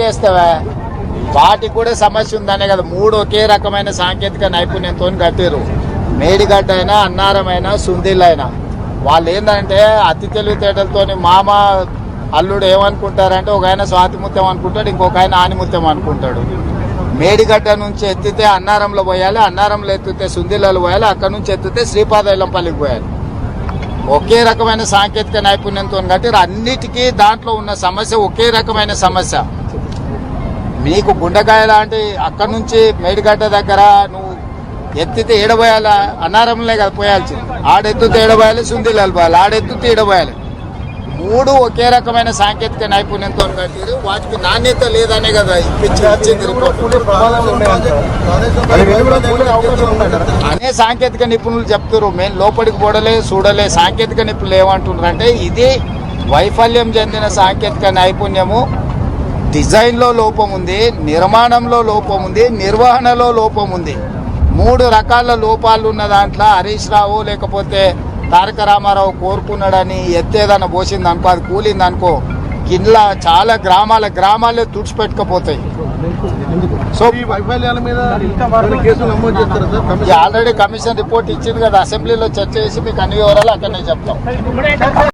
చేస్తావా? వాటికి కూడా సమస్య ఉందనే కదా. మూడు ఒకే రకమైన సాంకేతిక నైపుణ్యంతో కట్టారు మేడిగడ్డ అయినా అన్నారమైనా సుందిల్లైనా వాళ్ళు ఏంటంటే అతి తెలివితేటలతో మామ అల్లుడు ఏమనుకుంటారంటే ఒక ఆయన స్వాతిముత్యం అనుకుంటాడు ఇంకొక ఆయన ఆనిముత్యం అనుకుంటాడు. మేడిగడ్డ నుంచి ఎత్తితే అన్నారంలో పోయాలి అన్నారంలో ఎత్తితే సుందిల్లలో పోయాలి అక్కడ నుంచి ఎత్తితే శ్రీపాదైలంపల్లికి పోయాలి. ఒకే రకమైన సాంకేతిక నైపుణ్యంతో కట్టి అన్నిటికీ దాంట్లో ఉన్న సమస్య ఒకే రకమైన సమస్య. మీకు గుండెకాయ లాంటి అక్కడి నుంచి మేడిగడ్డ దగ్గర నువ్వు ఎత్తితే ఏడబోయాలి? అన్నారంలే కదా పోయాల్సింది. ఆడెత్తితే ఏడబోయాలి సుందీలు పోయాలి ఆడెత్తితే ఏడబోయాలి. మూడు ఒకే రకమైన సాంకేతిక నైపుణ్యంతో కట్టారు వాటికి నాణ్యత లేదనే కదా ఇప్పించి వచ్చింది రిపోర్ట్. అనే సాంకేతిక నిపుణులు చెప్తారు మేము లోపలికి పోడలే చూడలే సాంకేతిక నిపుణులు ఏమంటున్నారు అంటే ఇది వైఫల్యం చెందిన సాంకేతిక నైపుణ్యము. డిజైన్లో లోపం ఉంది నిర్మాణంలో లోపం ఉంది నిర్వహణలో లోపం ఉంది. మూడు రకాల లోపాలు ఉన్న దాంట్లో హరీష్ రావు లేకపోతే తారక రామారావు కోరుకున్నాడని ఎత్తేదన్న పోసింది అనుకో అది కూలింది అనుకో కింద చాలా గ్రామాల గ్రామాలే తుడిచిపెట్టుకపోతాయి. సో ఆల్రెడీ కమిషన్ రిపోర్ట్ ఇచ్చింది కదా అసెంబ్లీలో చర్చ చేసి మీకు అన్ని వివరాలు అక్కడనే చెప్తాం.